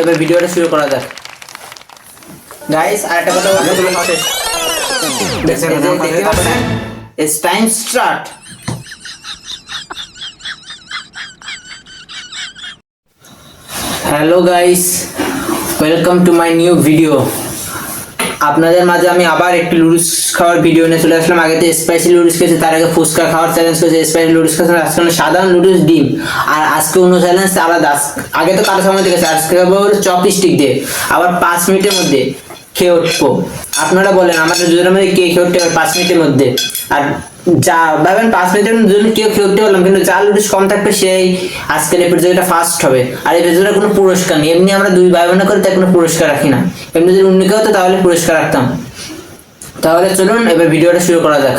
এবার ভিডিওটা শুরু করা যাক। গাইস আর একটা কথা বলতে তুমি শেষ দেখতে পাচ্ছেন? It's time start hello guys welcome to my new video আপনাদের মাঝে আমি আবার একটি লুডুস খাওয়ার ভিডিও নিয়ে চলে আসলাম। আগে তো স্পাইসি লুডুস খেয়েছে, তার আগে ফুচকা খাওয়ার চ্যালেঞ্জ করেছে। স্পাইসি লুডুস খেয়েছে, আজকে হলো সাধারণ লুডুস ডিম। আর আজকে অন্য চ্যালেঞ্জ আলাদা। আগে তো কারও সময় দেখেছে আজকে খাব চপ স্টিক দিয়ে। আবার পাঁচ মিনিটের মধ্যে খেয়ে উঠবো। আপনারা বলেন, আমাদের দুজনের মধ্যে কে খেয়ে উঠতে পারে পাঁচ মিনিটের মধ্যে? আর যা, ভাবেন পাঁচ মিনিটের দুজন কেউ খেয়ে পারলাম, কিন্তু যার লুডুস কম থাকবে সেই আজকের এই প্রতিযোগিতা ফার্স্ট হবে। আর এই প্রতিযোগিতার কোনো পুরস্কার নেই। এমনি আমরা দুই ভাই বোনে করে তাই কোনো পুরস্কার রাখি না। এমনি যদি অন্য কেউ হতো তাহলে পুরস্কার রাখতাম। তাহলে চলুন, এবার ভিডিওটা শুরু করা যাক।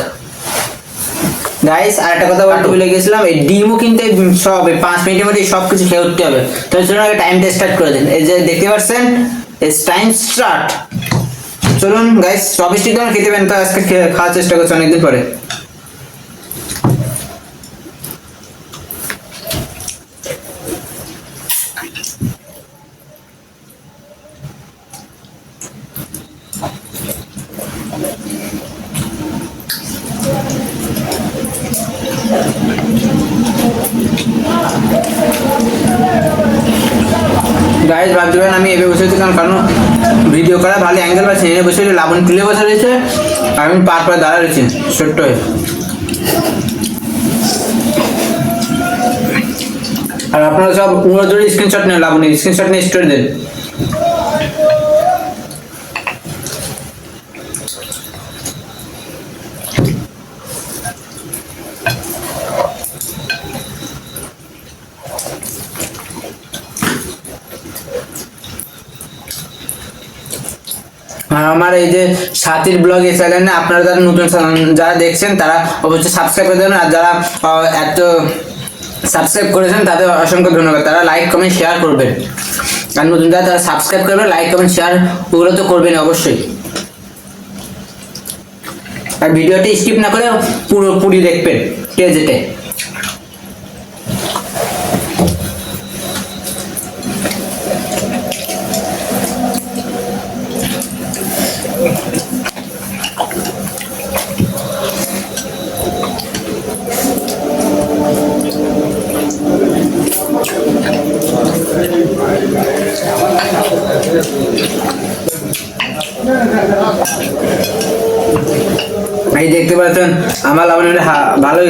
গাইস আর একটা কথা বলতে ভুলে গেছিলাম। এই ডিমও কিন্তু সব, এই পাঁচ মিনিটের মধ্যে সব কিছু খেয়ে হবে। তাহলে চলুন, আগে টাইমটা স্টার্ট করে দিন। এই যে দেখতে পাচ্ছেন টাইম স্টার্ট চলুন গাইস সব স্টিক খেতে পারেন তো আজকে খাওয়ার চেষ্টা করছি অনেকদিন পরে। গাইস ভাবতে দেবেন, আমি এভাবে বসে কারণ কারণ ভিডিও করা ভালো অ্যাঙ্গেল পাচ্ছি এনে বসে লাবণ তুলে বসে রয়েছে, আমি পার পার দাঁড়া রয়েছি, ছোট্ট হয়ে। আর আপনারা সব পুরো জোরে স্ক্রিনশট নেন লাবণী স্ক্রিনশট নিয়ে স্টোরি দেন। আমার এই যে সাথীর ব্লগ এই চ্যানেলে আপনারা যারা নতুন যারা দেখছেন, তারা অবশ্যই সাবস্ক্রাইব করে দেবেন। আর যারা এত সাবস্ক্রাইব করেছেন, তাদের অসংখ্য ধন্যবাদ। তারা লাইক কমেন্ট শেয়ার করবেন আর নতুন যারা, তারা সাবস্ক্রাইব করবেন লাইক কমেন্ট শেয়ার ওগুলো তো করবেন অবশ্যই। আর ভিডিওটি স্কিপ না করে পুরোপুরি দেখবেন। কে যেতে? এই দেখতে পাচ্ছেন, আমার লাবণীর ভালোই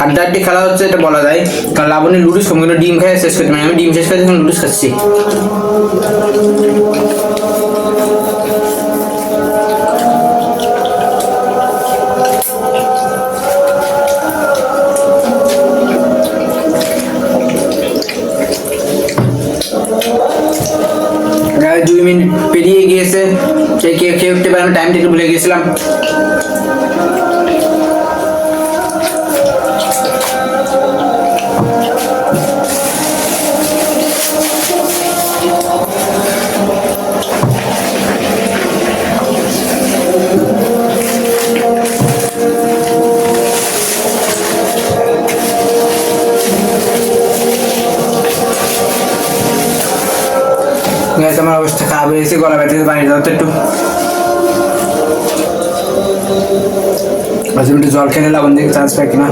হাড্ডাহাড্ডি খেলা হচ্ছে এটা বলা যায়। কারণ লাবণী লুডুস সম্পূর্ণ ডিম খেয়ে শেষ করতে মানে আমি ডিম শেষ করে লুডুস খাচ্ছি প্রায় দুই মিনিট পেরিয়ে গিয়েছে। সে কে খেয়ে উঠতে পারে আমি টাইমটা একটু ভুলে গেছিলাম গ্যাস আমার অবস্থা খারাপ হয়ে গেছে, গলা ব্যথা পানি দাও তো একটু। আচ্ছা একটু জল খেলে লাবণ দিকে চান্স পাই কিনা।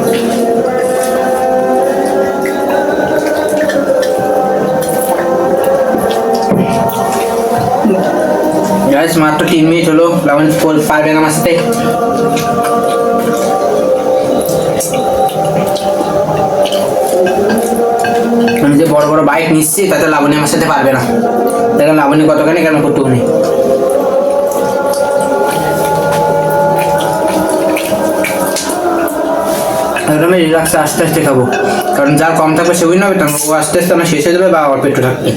গ্যাস মাত্র তিন মিনিট হলো লাবণ পর- পারবে না আমার সাথে আমি যে বড় বড় বাইক নিচ্ছি, তাতে লাবণী আমার সাথে পারবে না। দেখেন লাবণী কতখানি কেন এখন আমি রিল্যাক্সে আস্তে আস্তে খাব। কারণ যা কম থাকবে সেগুলো হবে তখন ও আস্তে আস্তে আমার শেষ হয়ে যাবে, বা আমার একটু থাকবে।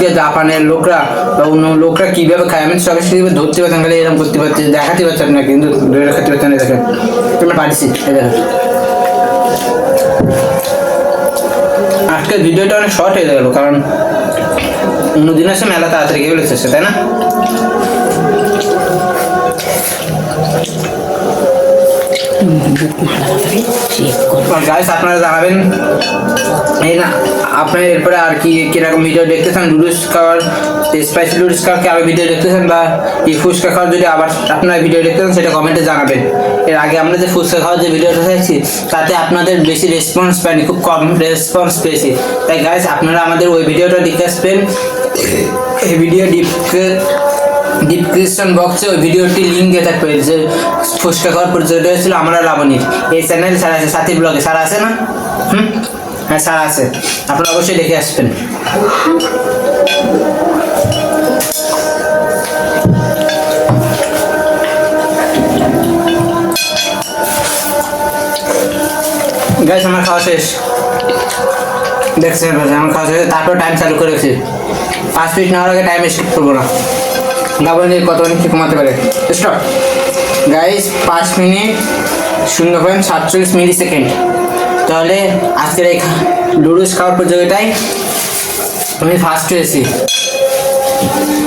দিয়ে জাপানের লোকরা বা অন্য লোকরা কীভাবে খায়? আমি সপস্টিক দিয়ে ধরতে পারতাম খালি এরকম করতে পারছি দেখাতে পারতাম না, কিন্তু ধরে রাখতে পারতাম না, দেখেন। তোমরা পারছি আজকের ভিডিওটা অনেক শর্ট হয়ে গেল, কারণ অন্যদিন আসে মেলা তাড়াতাড়ি গিয়ে ফেলেছে তাই না? গাইস আপনারা জানাবেন। এই না, আপনি এরপরে আর কি, কীরকম ভিডিও দেখতেছেন? লুডুস খাওয়ার স্পাইসি লুডুস খাওয়ার কি আবার ভিডিও দেখতেছেন? বা এই ফুচকা খাওয়ার যদি আবার আপনারা ভিডিও দেখতেছেন, সেটা কমেন্টে জানাবেন। এর আগে আমরা যে ফুচকা খাওয়ার যে ভিডিওটা দেখছি, তাতে আপনাদের বেশি রেসপন্স পাইনি, খুব কম রেসপন্স পেয়েছি। তাই গাইস আপনারা আমাদের ওই ভিডিওটা দেখে আসবেন। এই ভিডিও ডিপকে ডিসক্রিপশন বক্সে ওই ভিডিওটি লিঙ্ক দিয়ে থাকবে, যে ফুচকা খাওয়ার পরিচয় হয়েছিল আমরা লাবণীর। এই চ্যানেল সারা আছে সাথী ব্লগে সারা আছে না? হুম? হ্যাঁ সারা আছে। আপনারা অবশ্যই দেখে আসবেন। গাইস আমার খাওয়া শেষ। দেখছেন, আমার খাওয়া শেষ। তারপর টাইম চালু করেছি। পাঁচ মিনিট নেওয়ার আগে টাইম স্কিপ করব না। লাবণী কত মিনিট কমাতে পারে? স্টপ গাইস পাঁচ মিনিট শূন্য পয়েন্ট সাতচল্লিশ মিলি সেকেন্ড তাহলে আজকের এই লুডুস খাওয়ার প্রতিযোগিতায় আমি ফার্স্ট হয়েছি।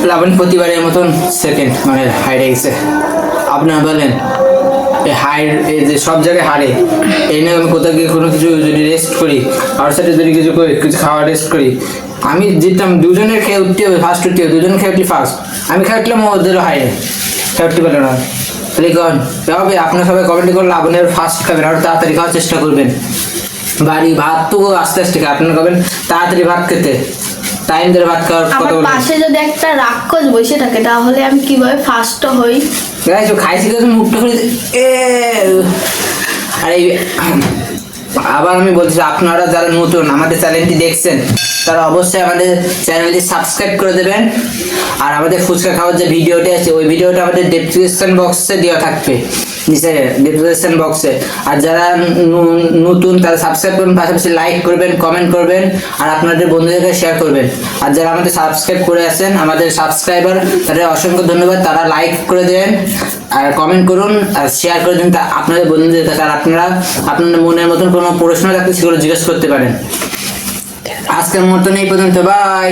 লাবণ প্রতিবারের মতন সেকেন্ড মানে হাইড়ে গেছে আপনারা বলেন হাইড যে সব জায়গায় হারে এই নিয়ে আমি কোথাও গিয়ে কোনো কিছু যদি রেস্ট করি, আর সাথে যদি কিছু করি, কিছু খাওয়া রেস্ট করি, আমি জিততাম দুজনের খেয়ে উঠতে হবে ফার্স্ট উঠতে হবে, দুজন খেয়ে উঠলি ফার্স্ট আমি খেয়ে উঠলাম ওদের হাইরে খেয়ে উঠতে পারল না। তাহলে কন হবে? আপনার সবাই কমেন্ট করলে আপনার ফার্স্ট খাবেন, আর তাড়াতাড়ি খাওয়ার চেষ্টা করবেন। বাড়ি ভাত তো আস্তে আস্তে খায় আপনার খাবেন, তাড়াতাড়ি ভাত খেতে। টাইম ধরে ভাত খাওয়ার কথা আমার বলবেন পাশে যদি একটা রাক্ষস বসে থাকে তাহলে আমি কীভাবে ফার্স্ট হই? গাইস খাইছি কিন্তু মুখটা করে এ আরে এই- আবার আমি বলছি আপনারা যারা নতুন আমাদের চ্যানেলটি দেখছেন তারা অবশ্যই আমাদের চ্যানেলটি সাবস্ক্রাইব করে দেবেন। আর আমাদের ফুচকা খাওয়ার যে ভিডিওটি আছে ওই ভিডিওটা আমাদের ডেসক্রিপশন বক্সে দেওয়া থাকবে। নিচে ডেসক্রিপশন বক্সে আর যারা নতুন, তারা সাবস্ক্রাইব করবেন, পাশাপাশি লাইক করবেন কমেন্ট করবেন, আর আপনাদের বন্ধুদেরকে শেয়ার করবেন। আর যারা আমাদের সাবস্ক্রাইব করে আছেন, আমাদের সাবস্ক্রাইবার তাদের অসংখ্য ধন্যবাদ। তারা লাইক করে দেন, আর কমেন্ট করুন, আর শেয়ার করে দিন আপনাদের বন্ধুদের কাছে। আর আপনারা আপনাদের মনের মতন কোনো প্রশ্ন থাকলে সেগুলো জিজ্ঞেস করতে পারেন। আজকের মতন এই পর্যন্ত। বাই